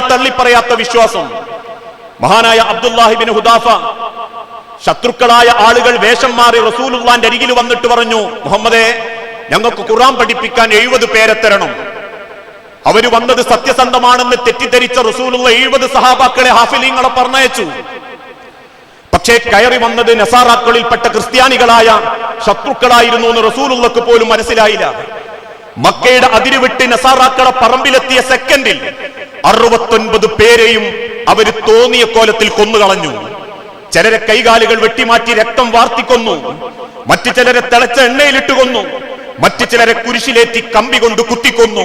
തള്ളിപ്പറയാത്ത വിശ്വാസം. മഹാനായ അബ്ദുല്ലാഹിബിൻ ഹുദാഫ ശത്രുക്കളായ ആളുകൾ വേഷം മാറി റസൂലുള്ളാന്റെ അരികിൽ വന്നിട്ട് പറഞ്ഞു മുഹമ്മദേ ഞങ്ങൾക്ക് ഖുറാൻ പഠിപ്പിക്കാൻ എഴുപത് പേരെ തരണം. അവർ വന്നത് സത്യസന്ധമാണെന്ന് തെറ്റിദ്ധരിച്ച റസൂലുള്ള എഴുപത് സഹാബാക്കളെ ഹാഫിലിങ്ങളെ പറഞ്ഞയച്ചു. പക്ഷേ കയറി വന്നത് നസാറാക്കളിൽപ്പെട്ട ക്രിസ്ത്യാനികളായ ശത്രുക്കളായിരുന്നു എന്ന് റസൂലുള്ളക്ക് പോലും മനസ്സിലായില്ല. മക്കയുടെ അതിരുവിട്ട് നസാറാക്കളെ പറമ്പിലെത്തിയ സെക്കൻഡിൽ അറുപത്തൊൻപത് പേരെയും അവർ തോന്നിയ കോലത്തിൽ കൊന്നുകളഞ്ഞു. ചിലരെ കൈകാലുകൾ വെട്ടിമാറ്റി രക്തം വാർത്തിക്കൊന്നു. മറ്റു ചിലരെ തിളച്ച എണ്ണയിലിട്ട് കൊന്നു. മറ്റു ചിലരെ കുരിശിലേറ്റി കമ്പി കൊണ്ട് കുത്തിക്കൊന്നു.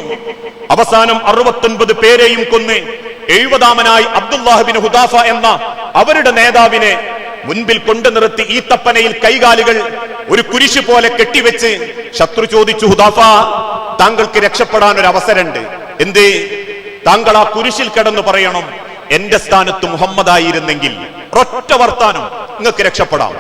അവസാനം അറുപത്തൊൻപത് പേരെയും കൊന്ന് എഴുപതാമനായി അബ്ദുല്ലാഹിബിൻ ഹുദാഫ എന്ന അവരുടെ നേതാവിനെ മുൻപിൽ കൊണ്ടു നിർത്തി ഈ തപ്പനയിൽ കൈകാലുകൾ ഒരു കുരിശ് പോലെ കെട്ടിവെച്ച് ശത്രു ചോദിച്ചു ഹുദാഫ താങ്കൾക്ക് രക്ഷപ്പെടാൻ ഒരു അവസരമുണ്ട് എന്തേ? താങ്കൾ ആ കുരിശിൽ കിടന്ന് പറയണം എന്റെ സ്ഥാനത്ത് മുഹമ്മദായിരുന്നെങ്കിൽ ഒറ്റ വർത്താനം നിങ്ങൾക്ക് രക്ഷപ്പെടാം.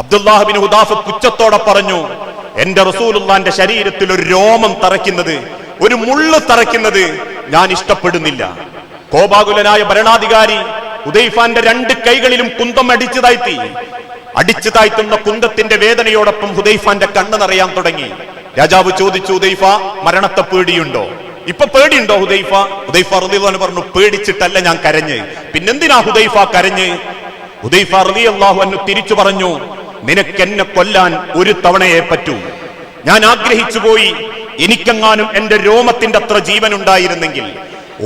അബ്ദുല്ലാഹിബിൻ ഹുദാഫ് പുച്ഛത്തോടെ പറഞ്ഞു എന്റെ റസൂലുള്ളാന്റെ ശരീരത്തിൽ ഒരു രോമം തറയ്ക്കുന്നത് ഒരു മുള്ളു തറയ്ക്കുന്നത് ഞാൻ ഇഷ്ടപ്പെടുന്നില്ല. കോപാകുലനായ ഭരണാധികാരി ഹുദൈഫാന്റെ രണ്ട് കൈകളിലും കുന്തം അടിച്ചു താഴ്ത്തി അടിച്ചു താഴ്ത്തുന്ന കുന്തത്തിന്റെ വേദനയോടൊപ്പം ഹുദൈഫാന്റെ കണ്ണ് നിറയാൻ തുടങ്ങി. രാജാവ് ചോദിച്ചു ഹുദൈഫ മരണത്തെ പേടിയുണ്ടോ? ഇപ്പൊ പേടിയുണ്ടോ ഹുദൈഫ? ഹുദൈഫ റളിയല്ലാഹു പറഞ്ഞു പേടിച്ചിട്ടല്ല ഞാൻ കരഞ്ഞ്. പിന്നെന്തിനാ ഹുദൈഫ കരഞ്ഞ്? ഹുദൈഫ റളിയല്ലാഹു അൻഹു തിരിച്ചു പറഞ്ഞു നിനക്ക് എന്നെ കൊല്ലാൻ ഒരു തവണയെ പറ്റൂ. ഞാൻ ആഗ്രഹിച്ചു പോയി എനിക്കെങ്ങാനും എന്റെ രോമത്തിന്റെ അത്ര ജീവൻ ഉണ്ടായിരുന്നെങ്കിൽ.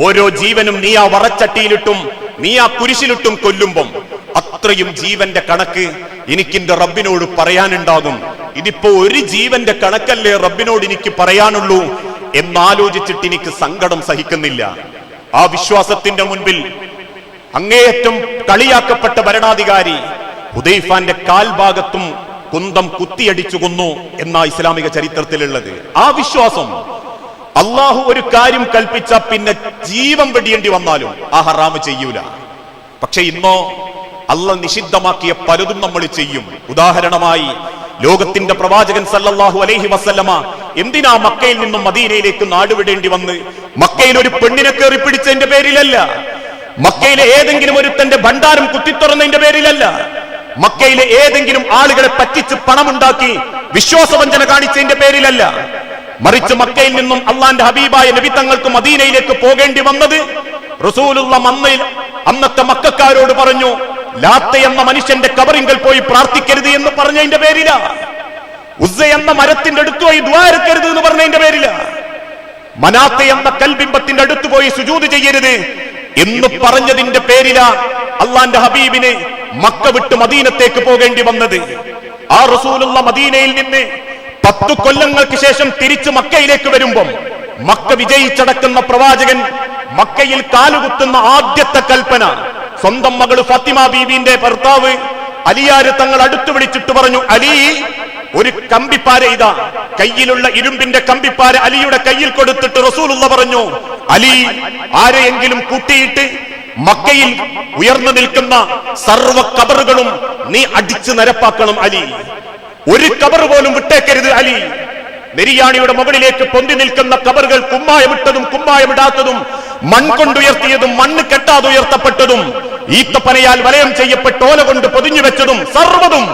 ഓരോ ജീവനും നീ ആ വറച്ചട്ടിയിലിട്ടും നീ ആ കുരിശിലിട്ടും കൊല്ലുമ്പം അത്രയും ജീവന്റെ കണക്ക് എനിക്കിന്റെ റബ്ബിനോട് പറയാനുണ്ടാകും. ഇതിപ്പോ ഒരു ജീവന്റെ കണക്കല്ലേ റബ്ബിനോട് എനിക്ക് പറയാനുള്ളൂ? എന്നാലോചിച്ചിട്ട് എനിക്ക് സങ്കടം സഹിക്കുന്നില്ല. ആ വിശ്വാസത്തിന്റെ മുൻപിൽ അങ്ങേയറ്റം കളിയാക്കപ്പെട്ട ഭരണാധികാരി ഹുദൈഫാന്റെ കാൽഭാഗത്തും കുന്തം കുത്തിയടിച്ചു കൊന്നു എന്നാ ഇസ്ലാമിക ചരിത്രത്തിലുള്ളത്. ആ വിശ്വാസം അള്ളാഹു ഒരു കാര്യം കൽപ്പിച്ച പിന്നെ ജീവൻ വെടിയേണ്ടി വന്നാലും ആ ഹറാമ് ചെയ്യൂല. പക്ഷെ ഇന്നോ അല്ല നിഷിദ്ധമാക്കിയ പലതും നമ്മൾ ചെയ്യും. ഉദാഹരണമായി ലോകത്തിന്റെ പ്രവാചകൻ സല്ലല്ലാഹു അലൈഹി വസല്ലമ എന്തിനാ മക്കയിൽ നിന്നും മദീനയിലേക്ക് നാടുവിടേണ്ടി വന്ന്? മക്കയിൽ ഒരു പെണ്ണിനെ കയറി പിടിച്ചതിന്റെ പേരിലല്ല. മക്കയിലെ ഏതെങ്കിലും ഒരുത്തന്റെ ഭണ്ഡാരം കുത്തിത്തുറന്നതിന്റെ പേരിലല്ല. മക്കയിലെ ഏതെങ്കിലും ആളുകളെ പറ്റിച്ച് പണമുണ്ടാക്കി വിശ്വാസവഞ്ചന കാണിച്ചതിന്റെ പേരിലല്ല. മറിച്ച് മക്കയിൽ നിന്നും അള്ളാന്റെ ഹബീബായ നബി തങ്ങൾക്ക് മദീനയിലേക്ക് പോകേണ്ടി വന്നത് റസൂലുള്ള മന്നയിൽ അന്നത്തെ മക്കാരോട് പറഞ്ഞു ലാത്ത എന്ന മനുഷ്യന്റെ കബറിങ്കൽ പോയി പ്രാർത്ഥിക്കരുത് എന്ന് പറഞ്ഞതിന്റെ പേരില. ഉസ്സ എന്ന മരത്തിന്റെ അടുത്ത് പോയി ദ്വാരക്കരുത് എന്ന് പറഞ്ഞതിന്റെ പേരില. മനാത്ത എന്ന കൽബിംബത്തിന്റെ അടുത്ത് പോയി സുജൂത് ചെയ്യരുത് എന്ന് പറഞ്ഞതിന്റെ പേരില അള്ളാന്റെ ഹബീബിനെ മക്ക വിട്ട് മദീനത്തേക്ക് പോകേണ്ടി വന്നത്. ആ റസൂലുള്ള മദീനയിൽ നിന്ന് പത്തു കൊല്ലങ്ങൾക്ക് ശേഷം തിരിച്ചു മക്കയിലേക്ക് വരുമ്പം മക്ക വിജയിച്ചടക്കുന്ന പ്രവാചകൻ മക്കയിൽ കാലുകുത്തുന്ന ആദ്യത്തെ കൽപ്പന. സ്വന്തം മകൾ ഫാത്തിമ ബീബിന്റെ ഭർത്താവ് അലിയാര് തങ്ങൾ അടുത്തു വിളിച്ചിട്ട് പറഞ്ഞു അലി ഒരു കമ്പിപ്പാര ഇതാ. കയ്യിലുള്ള ഇരുമ്പിന്റെ കമ്പിപ്പാര അലിയുടെ കയ്യിൽ കൊടുത്തിട്ട് റസൂലുള്ള പറഞ്ഞു അലി ആരെയെങ്കിലും കൂട്ടിയിട്ട് മക്കയിൽ ഉയർന്നു നിൽക്കുന്ന സർവ കബറുകളും നീ അടിച്ചു നിരപ്പാക്കണം അലി. ഒരു കബർ പോലും വിട്ടേക്കരുത് അലി. നെരിയാണിയുടെ മുകളിലേക്ക് പൊന്തി നിൽക്കുന്ന കബറുകൾ കുമ്മായമിട്ടതും കുമ്മായമിടാത്തതും മൺകൊണ്ടുയർത്തിയതും മണ്ണ് കെട്ടാതുയർത്തപ്പെട്ടതും ഈത്തപ്പനയാൽ വലയം ചെയ്യപ്പെട്ട ഓല കൊണ്ട് പൊതിഞ്ഞു വെച്ചതും സർവതും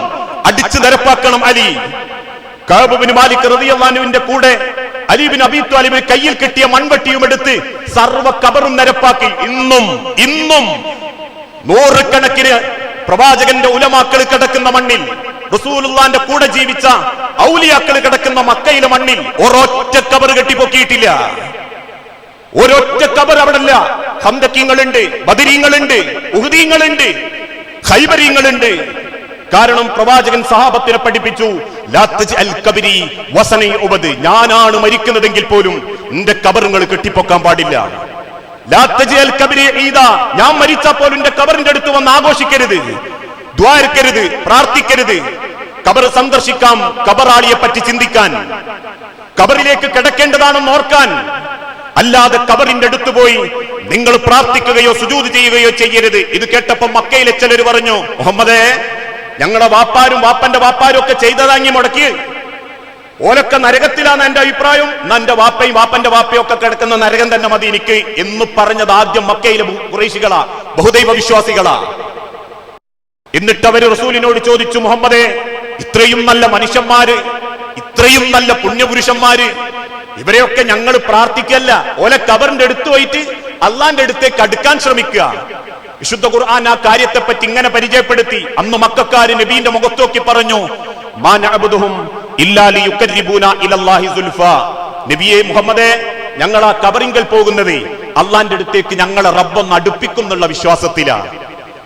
അടിച്ചു നിരപ്പാക്കണം അലി. കാബുബിന് മാലിക് റളിയല്ലാഹുവിന്റെ കൂടെ അലീബിൻ അബീ ത്വാലിബിന് കയ്യിൽ കിട്ടിയ മൺവെട്ടിയും എടുത്ത് സർവ കബറും നിരപ്പാക്കി. ഇന്നും ഇന്നും നൂറുകണക്കിന് പ്രവാചകന്റെ ഉലമാക്കൾ കിടക്കുന്ന മണ്ണിൽ റസൂലുള്ളാന്റെ കൂടെ ജീവിച്ച ഔലിയാക്കൾ കിടക്കുന്ന മക്കയിലെ മണ്ണിൽ ഒരൊറ്റ കബർ കെട്ടിപ്പൊക്കിയിട്ടില്ല. ഒരൊറ്റ കബർ അവിടല്ല. ഹന്തക്കീങ്ങളുണ്ട് ബദരീങ്ങളുണ്ട് ഉഹദീങ്ങളുണ്ട് ഖൈബരീങ്ങളുണ്ട്. കാരണം പ്രവാചകൻ സഹാബത്തിനെ പഠിപ്പിച്ചു. ഞാനാണ് മരിക്കുന്നതെങ്കിൽ പോലും എന്റെ കബറുകൾ കെട്ടിപ്പൊക്കാൻ പാടില്ല. ഞാൻ മരിച്ചാൽ പോലും എന്റെ കബറിന്റെ അടുത്ത് വന്ന് ആഘോഷിക്കരുത്. ദ്വാരക്കരുത് പ്രാർത്ഥിക്കരുത്. കബർ സന്ദർശിക്കാം. കബറാളിയെ പറ്റി ചിന്തിക്കാൻ. കബറിലേക്ക് കിടക്കേണ്ടതാണെന്ന് ഓർക്കാൻ. അല്ലാതെ കബറിന്റെ അടുത്ത് പോയി നിങ്ങൾ പ്രാർത്ഥിക്കുകയോ സുജൂത് ചെയ്യുകയോ ചെയ്യരുത്. ഇത് കേട്ടപ്പോ മക്കയിലെ ചിലർ പറഞ്ഞു മുഹമ്മദേ ഞങ്ങളുടെ വാപ്പാരും വാപ്പന്റെ വാപ്പാരും ഒക്കെ ചെയ്തതാങ്ങി മുടക്കി. ഓലൊക്കെ നരകത്തിലാണ് എന്റെ അഭിപ്രായം. നന്റെ വാപ്പയും വാപ്പന്റെ വാപ്പയും ഒക്കെ കിടക്കുന്ന നരകം തന്നെ മതി എനിക്ക് എന്ന് പറഞ്ഞത് ആദ്യം മക്കയിലെ കുറേശികളാ ബഹുദൈവ വിശ്വാസികളാ. എന്നിട്ട് അവർ റസൂലിനോട് ചോദിച്ചു മുഹമ്മദേ ഇത്രയും നല്ല മനുഷ്യന്മാര് ഇത്രയും നല്ല പുണ്യപുരുഷന്മാര് ഇവരെയൊക്കെ ഞങ്ങൾ പ്രാർത്ഥിക്കല്ല. ഓല കബറിന്റെ അടുത്ത് പോയിട്ട് അള്ളാന്റെ അടുത്തേക്ക് അടുക്കാൻ ശ്രമിക്കുക. വിശുദ്ധ ഖുർആൻ ആ കാര്യത്തെ പറ്റി ഇങ്ങനെ പരിചയപ്പെടുത്തി. അന്ന് മക്കാര് നബീന്റെ മുഖത്തോക്കി പറഞ്ഞു നബിയെ മുഹമ്മദേ ഞങ്ങൾ ആ കബറിങ്കൽ പോകുന്നത് അള്ളാന്റെ അടുത്തേക്ക് ഞങ്ങളെ റബ്ബൊന്ന് അടുപ്പിക്കുന്നുള്ള വിശ്വാസത്തിലാണ്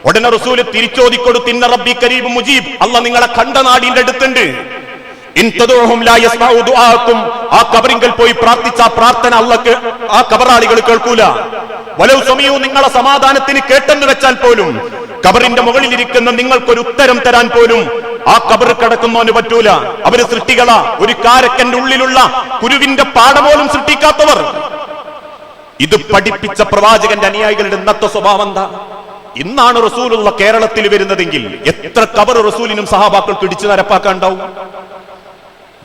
ഉടനെ റസൂൽ തിരിച്ചോദിക്കൊടുത്തിന്ന റബ്ബി കരീബ് മുജീബ്. അല്ല നിങ്ങളെ കണ്ട നാടിന്റെ അടുത്തുണ്ട്. ആ കബറിങ്കൽ പോയി പ്രാർത്ഥിച്ച പ്രാർത്ഥന അള്ളക്ക് ആ കബറാളികൾ കേൾക്കൂല. വലൗ സമയവും നിങ്ങളെ സമാധാനത്തിന് കേട്ടെന്ന് വെച്ചാൽ പോലും കബറിന്റെ മുകളിൽ ഇരിക്കുന്ന നിങ്ങൾക്കൊരു ഉത്തരം തരാൻ പോലും ആ കബർ കിടക്കുന്നവന് പറ്റൂല. അവർ സൃഷ്ടികളാ. ഒരു കാരക്കന്റെ ഉള്ളിലുള്ള കുരുവിന്റെ പാട പോലും സൃഷ്ടിക്കാത്തവർ. ഇത് പഠിപ്പിച്ച പ്രവാചകന്റെ അനുയായികളുടെ ഇന്നത്തെ സ്വഭാവം എന്താ? ഇന്നാണ് റസൂലുള്ള കേരളത്തിൽ വരുന്നതെങ്കിൽ എത്ര കബർ റസൂലിനും സഹാബാക്കൾ ഇടിച്ചു നിരപ്പാക്കാൻ ഉണ്ടാവും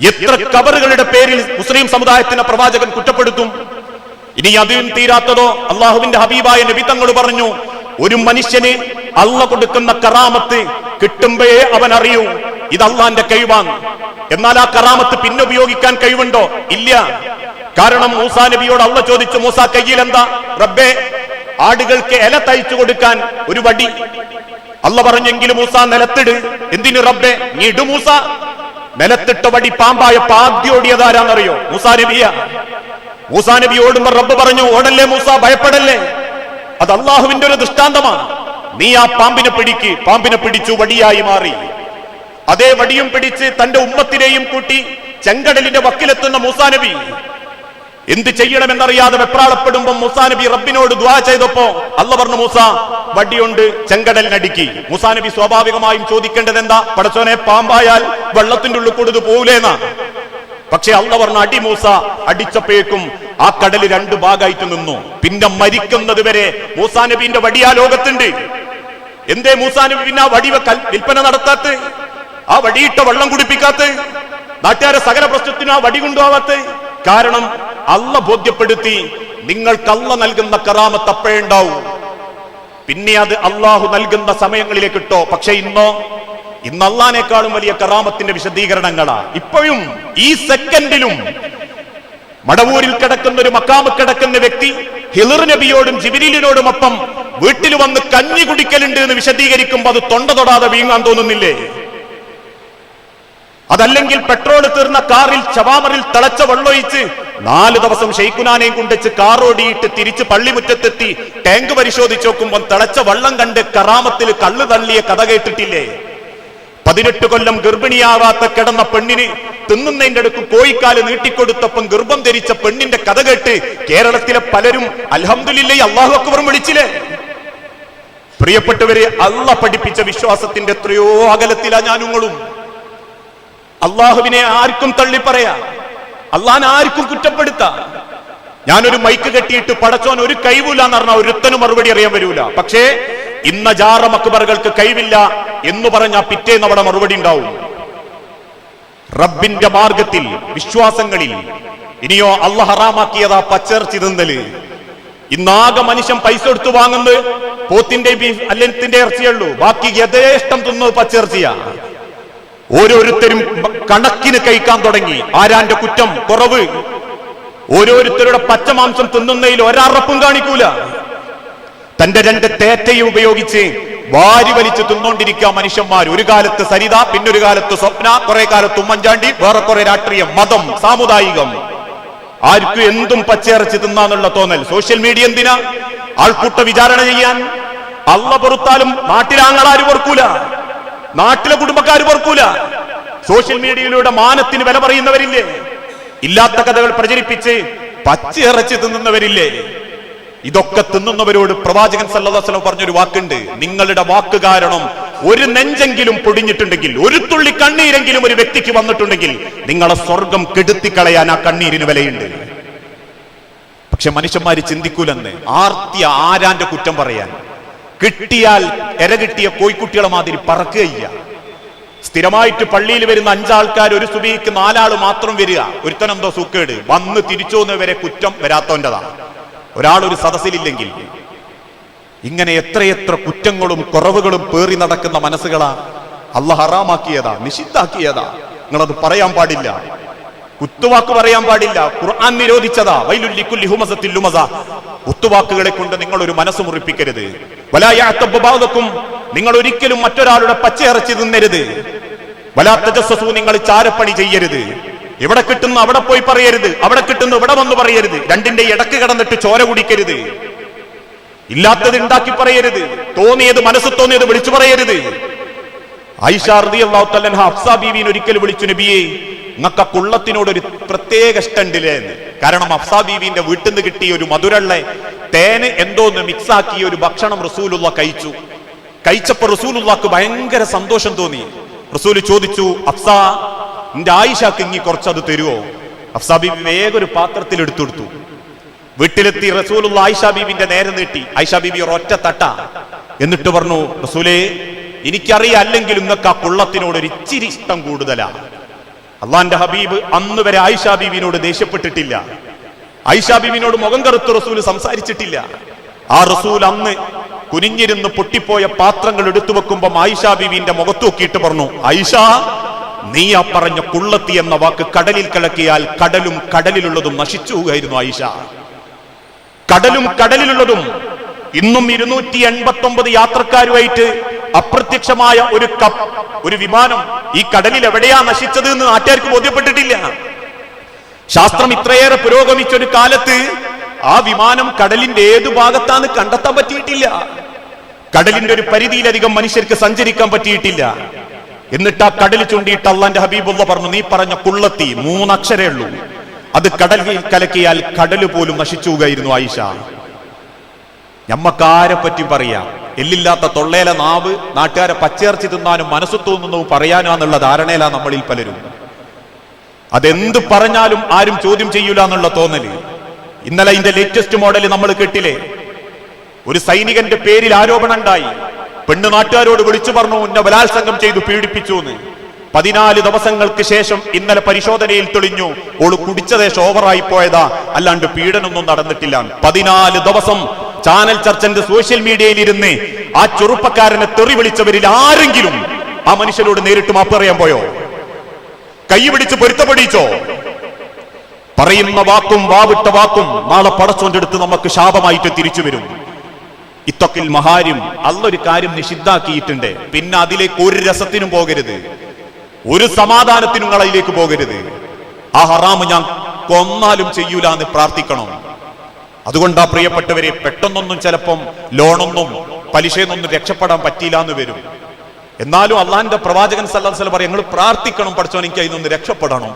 എത്ര കബറുകളുടെ പേരിൽ മുസ്ലിം സമുദായത്തിനെ പ്രവാചകൻ കുറ്റപ്പെടുത്തും? ഇനി അതിനും തീരാത്തതോ? അള്ളാഹുവിന്റെ ഹബീബായ നബി തങ്ങൾ പറഞ്ഞു ഒരു മനുഷ്യന് അള്ള കൊടുക്കുന്ന കറാമത്ത് കിട്ടുമ്പോഴേ അവൻ അറിയൂ ഇത് അള്ളാന്റെ കഴിവാണ്. എന്നാൽ ആ കറാമത്ത് പിന്നെ ഉപയോഗിക്കാൻ കഴിവുണ്ടോ? ഇല്ല. കാരണം മൂസാ നബിയോട് അള്ള ചോദിച്ചു മൂസ കയ്യിൽ എന്താ റബ്ബേ ആടുകൾക്ക് ഇല തയ്ച്ചു കൊടുക്കാൻ ഒരു വടി. അള്ള പറഞ്ഞെങ്കിലും മൂസ നിലത്തിട്. എന്തിനു റബ്ബെ? നീ ഇടു മൂസ. നിലത്തിട്ട വടി പാമ്പായ പാദ്യോടിയതാരാന്നറിയോ? മൂസാ നബിയ. മൂസാ ഓടുമ്പോ റബ്ബ് പറഞ്ഞു ഓടല്ലേ മൂസ ഭയപ്പെടല്ലേ? അത് അള്ളാഹുവിന്റെ ഒരു ദൃഷ്ടാന്തമാണ്. നീ ആ പാമ്പിനെ പിടിക്ക് പാമ്പിനെ പിടിച്ചു വടിയായി മാറി. അതേ വടിയും പിടിച്ച് തന്റെ ഉമ്മത്തിനെയും കൂട്ടി ചെങ്കടലിന്റെ വക്കിലെത്തുന്ന മൂസാ നബി. എന്ത് ചെയ്യണമെന്നറിയാതെ വെപ്രാളപ്പെടുമ്പോ മൂസാ നബി റബ്ബിനോട് ദ്വാ ചെയ്തപ്പോ അല്ല പറഞ്ഞു മൂസ വടിയുണ്ട് ചെങ്കടലിനടുക്കി മൂസാ നബി സ്വാഭാവികമായും ചോദിക്കേണ്ടത് എന്താ പടച്ചോനെ പാമ്പായാൽ വെള്ളത്തിന്റെ ഉള്ളിൽ കൊടുത്തു പോകൂലേന്നാ പക്ഷെ അല്ല പറഞ്ഞ അടി മൂസ അടിച്ചപ്പോഴേക്കും ആ കടൽ രണ്ട് ഭാഗമായിട്ട് നിന്നു. പിന്നെ മരിക്കുന്നത് വരെ മൂസാ നബിന്റെ വടി ആ ലോകത്തുണ്ട്. എന്തേ മൂസാ നബി പിന്നെ ആ വടി വിൽപ്പന നടത്താത്ത? ആ വടിയിട്ട വെള്ളം കുടിപ്പിക്കാത്ത? നാട്ടുകാരെ സകല പ്രശ്നത്തിനും ആ വടി കൊണ്ടുപോവാത്ത? കാരണം അള്ള ബോധ്യപ്പെടുത്തി നിങ്ങൾക്ക് നൽകുന്ന കറാമത്ത് അപ്പോഴേ ഉണ്ടാവും പിന്നെ അത് അള്ളാഹു നൽകുന്ന സമയങ്ങളിലേക്ക് കിട്ടോ പക്ഷെ ഇന്നോ ഇന്ന് അള്ളാനേക്കാളും വലിയ കറാമത്തിന്റെ വിശദീകരണങ്ങളാ. ഇപ്പോഴും ഈ സെക്കൻഡിലും മടവൂരിൽ കിടക്കുന്ന ഒരു മക്കാമ് കിടക്കുന്ന വ്യക്തി ഹിലർ നബിയോടും ജിബിരിലിനോടും ഒപ്പം വീട്ടിൽ വന്ന് കഞ്ഞി കുടിക്കലുണ്ട് എന്ന് വിശദീകരിക്കുമ്പോൾ അത് തൊണ്ട തൊടാതെ വീങ്ങാൻ തോന്നുന്നില്ലേ? അതല്ലെങ്കിൽ പെട്രോൾ തീർന്ന കാറിൽ ചവാമറിൽ തിളച്ച വെള്ളൊഴിച്ച് നാല് ദിവസം ഷെയ്ഖുനാനെയും കൊണ്ടുവച്ച് കാർ ഓടിയിട്ട് തിരിച്ച് പള്ളിമുറ്റത്തെത്തി. ടാങ്ക് പരിശോധിച്ച് നോക്കുമ്പോൾ തിളച്ച വെള്ളം കണ്ട് കറാമത്തിൽ കള്ളു തള്ളിയ കഥ കേട്ടിട്ടില്ലേ? പതിനെട്ട് കൊല്ലം ഗർഭിണിയാവാത്ത കിടന്ന പെണ്ണിന് തിന്നുന്നതിന്റെ അടുക്ക് കോഴിക്കാൽ നീട്ടിക്കൊടുത്തപ്പം ഗർഭം ധരിച്ച പെണ്ണിന്റെ കഥ കേട്ട് കേരളത്തിലെ പലരും അൽഹംദുലില്ലേ അള്ളാഹു അക്ബറും വിളിച്ചില്ലേ? പ്രിയപ്പെട്ടവരെ അള്ള പഠിപ്പിച്ച വിശ്വാസത്തിന്റെ എത്രയോ അകലത്തിലാ ഞാനുങ്ങളും. അള്ളാഹുവിനെ ആർക്കും തള്ളി തള്ളിപ്പറയാ അള്ളാൻ ആർക്കും കുറ്റപ്പെടുത്താം. ഞാനൊരു മൈക്ക് കെട്ടിയിട്ട് പടച്ചോൻ ഒരു കഴിവില്ല എന്ന് പറഞ്ഞാൽ ഒരുത്തനും മറുപടി അറിയാൻ വരൂല. പക്ഷേ ഇന്ന ജാറ മക്ബറുകൾക്ക് കൈവില്ല എന്ന് പറഞ്ഞാൽ പിറ്റേന്ന് അവിടെ മറുപടി ഉണ്ടാവും. റബ്ബിന്റെ മാർഗത്തിൽ വിശ്വാസങ്ങളിൽ ഇനിയോ അള്ള ഹറാമാക്കിയതാ പച്ചർച്ചി തിന്നൽ ഇന്നാകെ മനുഷ്യൻ പൈസ എടുത്തു വാങ്ങുന്നത് പോത്തിന്റെ ബീഫ് അല്ലത്തിന്റെ ഇറച്ചിയുള്ളൂ ബാക്കി യഥേഷ്ടം തിന്നത് പച്ചിറച്ചിയാ ഓരോരുത്തരും കണക്കിന് കഴിക്കാൻ തുടങ്ങി. ആരാന്റെ കുറ്റം കുറവ്? ഓരോരുത്തരുടെ പച്ചമാംസം തിന്നുന്നതിൽ ഒരറപ്പും കാണിക്കൂല. തന്റെ രണ്ട് തേറ്റയും ഉപയോഗിച്ച് വാരി വലിച്ച് തിന്നോണ്ടിരിക്കുക മനുഷ്യന്മാർ. ഒരു കാലത്ത് സരിത പിന്നൊരു കാലത്ത് സ്വപ്ന കുറെ കാലത്ത് ഉമ്മൻചാണ്ടി വേറെ കുറെ രാഷ്ട്രീയം മതം സാമുദായികം. ആർക്കും എന്തും പച്ചയിറച്ചി തിന്നാന്നുള്ള തോന്നൽ. സോഷ്യൽ മീഡിയ എന്തിനാ? ആൾക്കൂട്ട വിചാരണ ചെയ്യാൻ. അള്ള പൊറുത്താലും നാട്ടിലാങ്ങളാരും പൊറുക്കൂല. നാട്ടിലെ കുടുംബക്കാർ പൊറക്കൂല. സോഷ്യൽ മീഡിയയിലൂടെ മാനത്തിന് വില പറയുന്നവരില്ലേ? ഇല്ലാത്ത കഥകൾ പ്രചരിപ്പിച്ച് പച്ചയിറച്ചി തിന്നുന്നവരില്ലേ? ഇതൊക്കെ തിന്നുന്നവരോട് പ്രവാചകൻ സല്ലാസ്ലം പറഞ്ഞൊരു വാക്കുണ്ട്. നിങ്ങളുടെ വാക്ക് കാരണം ഒരു നെഞ്ചെങ്കിലും പൊടിഞ്ഞിട്ടുണ്ടെങ്കിൽ ഒരു തുള്ളി കണ്ണീരെങ്കിലും ഒരു വ്യക്തിക്ക് വന്നിട്ടുണ്ടെങ്കിൽ നിങ്ങളെ സ്വർഗം കെടുത്തിക്കളയാൻ ആ കണ്ണീരിന് വിലയുണ്ട്. പക്ഷെ മനുഷ്യന്മാര് ചിന്തിക്കൂലെന്ന് ആർത്തിയ ആരാന്റെ കുറ്റം പറയാൻ? കിട്ടിയാൽ എര കിട്ടിയ കോയിക്കുട്ടികളെ മാതിരി പറക്കുകയ്യ സ്ഥിരമായിട്ട് പള്ളിയിൽ വരുന്ന അഞ്ചാൾക്കാർ ഒരു സുബിക്ക് നാലാൾ മാത്രം വരിക. ഒരുത്തനെന്തോ സുക്കേട്. വന്ന് വരെ കുറ്റം വരാത്തോന്റെതാണ് ഒരാൾ ഒരു സദസ്സിലില്ലെങ്കിൽ. ഇങ്ങനെ എത്രയെത്ര കുറ്റങ്ങളും കുറവുകളും പേറി നടക്കുന്ന മനസ്സുകളാ. അല്ല ഹറാമാക്കിയതാ നിഷിദ്ധാക്കിയതാ. നിങ്ങളത് പറയാൻ പാടില്ല. കുത്തുവാക്ക് പറയാൻ പാടില്ല. ഖുർആൻ നിരോധിച്ചതാ. വൈലുല്ലിക്കുല്ലി ഹുമസത്തിൽ ലുമസ. കുത്തുവാക്കുകളെ കൊണ്ട് നിങ്ങൾ ഒരു മനസ്സ് മുറിപ്പിക്കരുത്. വലായാത്തബാധക്കും നിങ്ങൾ ഒരിക്കലും മറ്റൊരാളുടെ പച്ചയിറച്ചി തിന്നരുത്. വലാത്തജസ്വസു നിങ്ങൾ ചാരപ്പണി ചെയ്യരുത്. ഇവിടെ കിട്ടുന്നു അവിടെ പോയി പറയരുത്. അവിടെ കിട്ടുന്നു ഇവിടെ വന്ന് പറയരുത്. രണ്ടിന്റെ ഇടയ്ക്ക് കിടന്നിട്ട് ചോര കുടിക്കരുത്. ഇല്ലാത്തത് ഉണ്ടാക്കി പറയരുത്. തോന്നിയത് മനസ്സ് തോന്നിയത് വിളിച്ചു പറയരുത്. ഐഷാർദി റളിയല്ലാഹു തല്ലൻ ഹഫ്സ ബീവിൻ ഒരിക്കൽ വിളിച്ചു നബിയെ. നിങ്ങൾക്ക് കുള്ളത്തിനോട് ഒരു പ്രത്യേക ഇഷ്ടമുണ്ടില്ലേ എന്ന്. കാരണം അഫ്സാ ബീവിന്റെ വീട്ടിൽ നിന്ന് കിട്ടിയ ഒരു മധുരള്ളെ തേന് എന്തോന്ന് മിക്സ് ആക്കിയ ഒരു ഭക്ഷണം റസൂലുള്ള കഴിച്ചു. കഴിച്ചപ്പോ റസൂലുള്ളക്ക് ഭയങ്കര സന്തോഷം തോന്നി. റസൂൽ ചോദിച്ചു അഫ്സ നിന്റെ ആയിഷാക്ക് ഇങ്ങി കുറച്ചത് തരുവോ? അഫ്സ ബീബി വേഗം ഒരു പാത്രത്തിൽ എടുത്തു കൊടുത്തു വീട്ടിലെത്തി റസൂലുള്ള ആയിഷ ബീബിന്റെ നേരെ നീട്ടി. ആയിഷ ബീബി ഒറ്റ തട്ട. എന്നിട്ട് പറഞ്ഞു റസൂലേ എനിക്കറിയാം അല്ലെങ്കിൽ ഇന്നൊക്കെ ആ കുള്ളത്തിനോട് ഒരു ഇച്ചിരി ഇഷ്ടം കൂടുതലാ. അള്ളാന്റെ ഹബീബ് അന്ന് വരെ ആയിഷാ ബീവിനോട് ദേഷ്യപ്പെട്ടിട്ടില്ല. ആയിഷ ബീവിനോട് മുഖം കറുത്ത് റസൂൽ സംസാരിച്ചിട്ടില്ല. ആ റസൂൽ അന്ന് കുനിഞ്ഞിരുന്ന് പൊട്ടിപ്പോയ പാത്രങ്ങൾ എടുത്തു വെക്കുമ്പോൾ ആയിഷാ ബീവിന്റെ മുഖത്ത് നോക്കിയിട്ട് പറഞ്ഞു ആയിഷ നീ ആ പറഞ്ഞ കുള്ളത്തി എന്ന വാക്ക് കടലിൽ കിളക്കിയാൽ കടലും കടലിലുള്ളതും നശിച്ചു പോവുകയായിരുന്നു ആയിഷ. കടലും കടലിലുള്ളതും ഇന്നും ഇരുന്നൂറ്റി എൺപത്തി ഒമ്പത് യാത്രക്കാരുമായിട്ട് അപ്രത്യക്ഷമായ ഒരു കപ്പ് ഒരു വിമാനം ഈ കടലിൽ എവിടെയാ നശിച്ചത് എന്ന് നാട്ടുകാർക്ക് ബോധ്യപ്പെട്ടിട്ടില്ല. ശാസ്ത്രം ഇത്രയേറെ പുരോഗമിച്ച ഒരു കാലത്ത് ആ വിമാനം കടലിന്റെ ഏതു ഭാഗത്താന്ന് കണ്ടെത്താൻ പറ്റിയിട്ടില്ല. കടലിന്റെ ഒരു പരിധിയിലധികം മനുഷ്യർക്ക് സഞ്ചരിക്കാൻ പറ്റിയിട്ടില്ല. എന്നിട്ട് ആ കടൽ ചൂണ്ടിയിട്ട് അള്ളാന്റെ ഹബീബുള്ള പറഞ്ഞു നീ പറഞ്ഞ കുള്ളത്തി മൂന്നക്ഷരേ ഉള്ളൂ. അത് കടലിൽ കലക്കിയാൽ കടൽ പോലും നശിച്ചു പോകായിരുന്നു ആയിഷ. ഞമ്മക്കാരെ പറ്റി പറയാം. എല്ലില്ലാത്ത തൊള്ളേലെ നാവ് നാട്ടുകാരെ പച്ചയിറച്ചി തിന്നാനും മനസ്സ് തോന്നുന്നു പറയാനോ എന്നുള്ള ധാരണയിലാണ് നമ്മളിൽ പലരും. അതെന്ത് പറഞ്ഞാലും ആരും ചോദ്യം ചെയ്യൂല എന്നുള്ള തോന്നൽ. ഇന്നലെ ഇതിന്റെ ലേറ്റസ്റ്റ് മോഡൽ നമ്മൾ കേട്ടില്ലേ? ഒരു സൈനികന്റെ പേരിൽ ആരോപണം ഉണ്ടായി. പെണ്ണ് നാട്ടുകാരോട് വിളിച്ചു പറഞ്ഞു ഉന്ന ബലാത്സംഗം ചെയ്തു പീഡിപ്പിച്ചു എന്ന്. പതിനാല് ദിവസങ്ങൾക്ക് ശേഷം ഇന്നലെ പരിശോധനയിൽ തെളിഞ്ഞു. ഓൾ കുടിച്ചതേശം ഓവറായി പോയതാ. അല്ലാണ്ട് പീഡനൊന്നും നടന്നിട്ടില്ല. പതിനാല് ദിവസം ചാനൽ ചർച്ചന്റെ സോഷ്യൽ മീഡിയയിൽ ഇരുന്ന് ആ ചെറുപ്പക്കാരനെ തെറി വിളിച്ചവരിൽ ആരെങ്കിലും ആ മനുഷ്യനോട് നേരിട്ട് മാപ്പ് പറയാൻ പോയോ? കൈ പിടിച്ച് പൊരുത്തപ്പെടിച്ചോ? പറയുന്ന വാക്കും വാവിട്ട വാക്കും നാളെ പടച്ചോന്റെ അടുത്ത് നമുക്ക് ശാപമായിട്ട് തിരിച്ചു വരും. ഇത്തൊക്കിൽ മഹാരും അല്ലൊരു കാര്യം നിഷിദ്ധാക്കിയിട്ടുണ്ട്. പിന്നെ അതിലേക്ക് ഒരു രസത്തിനും പോകരുത്. ഒരു സമാധാനത്തിനും നിങ്ങൾ അതിലേക്ക് പോകരുത്. ആ ഹറാമ് ഞാൻ കൊന്നാലും ചെയ്യൂല എന്ന് പ്രാർത്ഥിക്കണം. ആ പ്രിയപ്പെട്ടവരെ പെട്ടെന്നൊന്നും ചിലപ്പം ലോണൊന്നും പലിശയൊന്നും രക്ഷപ്പെടാൻ പറ്റിയില്ല എന്ന് വരും. എന്നാലും അള്ളാന്റെ പ്രവാചകൻ സല്ലാസ്ലം പറയും ഞങ്ങൾ പ്രാർത്ഥിക്കണം പഠിച്ചോ എനിക്ക് അതിൽ നിന്ന് രക്ഷപ്പെടണം.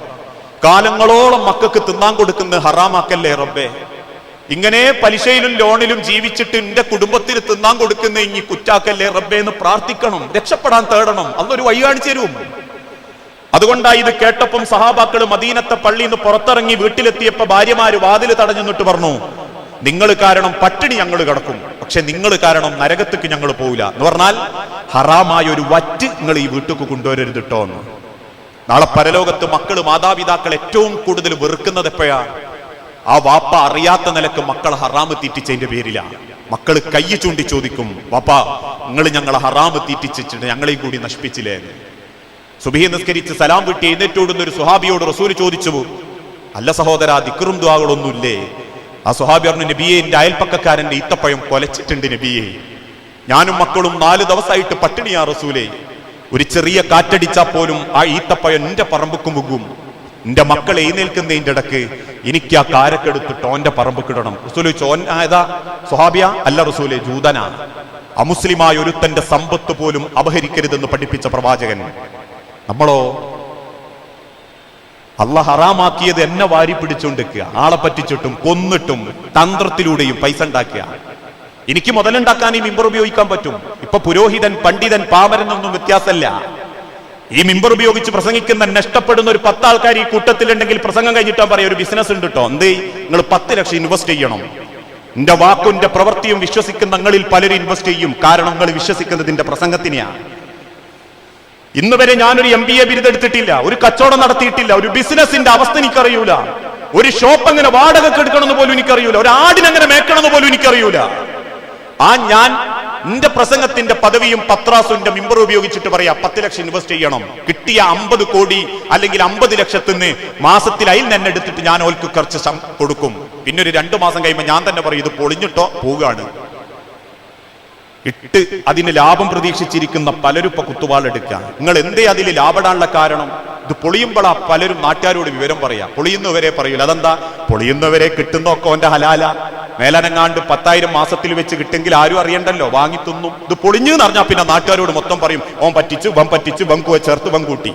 കാലങ്ങളോളം മക്കൾക്ക് തിന്നാൻ കൊടുക്കുന്ന ഹറാമാക്കല്ലേ റബ്ബേ? ഇങ്ങനെ പലിശയിലും ലോണിലും ജീവിച്ചിട്ട് എന്റെ കുടുംബത്തിന് തിന്നാൻ കൊടുക്കുന്ന ഇനി കുറ്റാക്കല്ലേ റബ്ബേ എന്ന് പ്രാർത്ഥിക്കണം. രക്ഷപ്പെടാൻ തേടണം. അതൊരു വഴി കാണിച്ചു തരും. അതുകൊണ്ടാ ഇത് കേട്ടപ്പം സഹാബാക്കൾ മദീനത്തെ പള്ളിയിൽ നിന്ന് പുറത്തിറങ്ങി വീട്ടിലെത്തിയപ്പോ ഭാര്യമാര് വാതിൽ തടഞ്ഞു നിന്നിട്ട് പറഞ്ഞു നിങ്ങൾ കാരണം പട്ടിണി ഞങ്ങൾ കിടക്കും. പക്ഷെ നിങ്ങൾ കാരണം നരകത്തേക്ക് ഞങ്ങൾ പോവില്ല. എന്ന് പറഞ്ഞാൽ ഹറാമായ ഒരു വറ്റ് നിങ്ങൾ ഈ വീട്ടിലേക്ക് കൊണ്ടുവരരുത് കേട്ടോ എന്ന്. നാളെ പരലോകത്ത് മക്കൾ മാതാപിതാക്കൾ ഏറ്റവും കൂടുതൽ വെറുക്കുന്നത് എപ്പോഴാ? ആ വാപ്പ അറിയാത്ത നിലയ്ക്ക് മക്കൾ ഹറാമ് തീറ്റിച്ചതിന്റെ പേരിലാണ് മക്കൾ കൈ ചൂണ്ടി ചോദിക്കും വാപ്പ നിങ്ങൾ ഞങ്ങളെ ഹറാമ് തീറ്റിച്ചിട്ട് ഞങ്ങളെയും കൂടി നശിപ്പിച്ചില്ലേ? സുബഹി നിസ്കരിച്ച് സലാം വിട്ടി എഴുന്നേറ്റോടുന്ന ഒരു സുഹാബിയോട് റസൂൽ ചോദിച്ചു അല്ല സഹോദര ദിക്കറും ദ്വാകളൊന്നുമില്ലേ ആ സുഹാബി പറഞ്ഞു നബിയെ എന്റെ അയൽപ്പക്കക്കാരന്റെ ഈത്തപ്പഴം കൊലച്ചിട്ടുണ്ട് നബിയെ. ഞാനും മക്കളും നാല് ദിവസമായിട്ട് പട്ടിണിയാ റസൂലേ. ഒരു ചെറിയ കാറ്റടിച്ചാൽ പോലും ആ ഈത്തപ്പഴം എന്റെ പറമ്പുക്ക് മുകും എന്റെ മക്കൾ എഴുന്നേൽക്കുന്നതിന്റെ ഇടയ്ക്ക്. എനിക്ക് ആ കാരക്കെടുത്തിട്ട് ഓന്റെ പറമ്പ് കിടണം. റസൂൽ ചോൻ ഏതാ? സുഹാബിയ? അല്ല റസൂലെ ജൂതനാണ് അമുസ്ലിമായ ഒരുത്തന്റെ സമ്പത്ത് പോലും അപഹരിക്കരുതെന്ന് പഠിപ്പിച്ച പ്രവാചകൻ. നമ്മളോ അല്ല ഹറാമാക്കിയത് എന്നെ വാരി പിടിച്ചുകൊണ്ടിരിക്കുക ആളെ പറ്റിച്ചിട്ടും കൊന്നിട്ടും തന്ത്രത്തിലൂടെയും പൈസ ഉണ്ടാക്കുക. എനിക്ക് മുതലുണ്ടാക്കാൻ ഈ മിമ്പർ ഉപയോഗിക്കാൻ പറ്റും. ഇപ്പൊ പുരോഹിതൻ പണ്ഡിതൻ പാമരനൊന്നും വ്യത്യാസമല്ല. ഈ മിമ്പർ ഉപയോഗിച്ച് പ്രസംഗിക്കുന്ന നഷ്ടപ്പെടുന്ന ഒരു പത്ത് ആൾക്കാർ ഈ കൂട്ടത്തിലുണ്ടെങ്കിൽ പ്രസംഗം കഴിഞ്ഞിട്ടാ പറയാം ഒരു ബിസിനസ് ഉണ്ട് കേട്ടോ എന്തേ? നിങ്ങൾ പത്ത് ലക്ഷം ഇൻവെസ്റ്റ് ചെയ്യണം. എന്റെ വാക്കും എന്റെ പ്രവൃത്തിയും വിശ്വസിക്കുന്ന നിങ്ങളിൽ പലരും ഇൻവെസ്റ്റ് ചെയ്യും. കാരണം നിങ്ങൾ വിശ്വസിക്കുന്നതിന്റെ പ്രസംഗത്തിനെയാണ് ഇന്ന് വരെ ഞാനൊരു എം ബി എ ബിരുദെടുത്തിട്ടില്ല ഒരു കച്ചവടം നടത്തിയിട്ടില്ല ഒരു ബിസിനസിന്റെ അവസ്ഥ എനിക്കറിയൂല. ഒരു ഷോപ്പ് എങ്ങനെ വാടകയ്ക്ക് എടുക്കണമെന്ന് പോലും എനിക്കറിയൂല ഒരു ആടിനെങ്ങനെ മേക്കണമെന്ന് പോലും എനിക്കറിയൂല. ആ ഞാൻ എന്റെ പ്രസംഗത്തിന്റെ പദവിയും പത്രാസുന്റെ മിമ്പർ ഉപയോഗിച്ചിട്ട് പറയാ പത്ത് ലക്ഷം ഇൻവെസ്റ്റ് ചെയ്യണം. കിട്ടിയ അമ്പത് കോടി അല്ലെങ്കിൽ അമ്പത് ലക്ഷത്തിന് മാസത്തിൽ അതിൽ തന്നെ എടുത്തിട്ട് ഞാൻ ഓൽക്ക് കുറച്ച് കൊടുക്കും. പിന്നെ ഒരു രണ്ടു മാസം കഴിയുമ്പോൾ ഞാൻ തന്നെ പറയും ഇത് പൊളിഞ്ഞിട്ടോ? പോവുകയാണ്. ഇട്ട് അതിന് ലാഭം പ്രതീക്ഷിച്ചിരിക്കുന്ന പലരും ഇപ്പൊ കുത്തുവാളെടുക്കുക നിങ്ങൾ എന്തേ അതിൽ ലാഭടാനുള്ള കാരണം? ഇത് പൊളിയുമ്പോഴാ പലരും നാട്ടുകാരോട് വിവരം പറയാ. പൊളിയുന്നവരെ പറയൂല. അതെന്താ? പൊളിയുന്നവരെ കിട്ടുന്നൊക്കെ ഓന്റെ ഹലാല. മേലനങ്ങാണ്ട് പത്തായിരം മാസത്തിൽ വെച്ച് കിട്ടുമെങ്കിൽ ആരും അറിയണ്ടല്ലോ. വാങ്ങി തിന്നും. ഇത് പൊളിഞ്ഞു എന്ന് പിന്നെ നാട്ടുകാരോട് മൊത്തം പറയും ഓൻ പറ്റിച്ചു വം പറ്റിച്ചു വങ്കുവ ചേർത്ത് വങ്കൂട്ടി കൂട്ടി.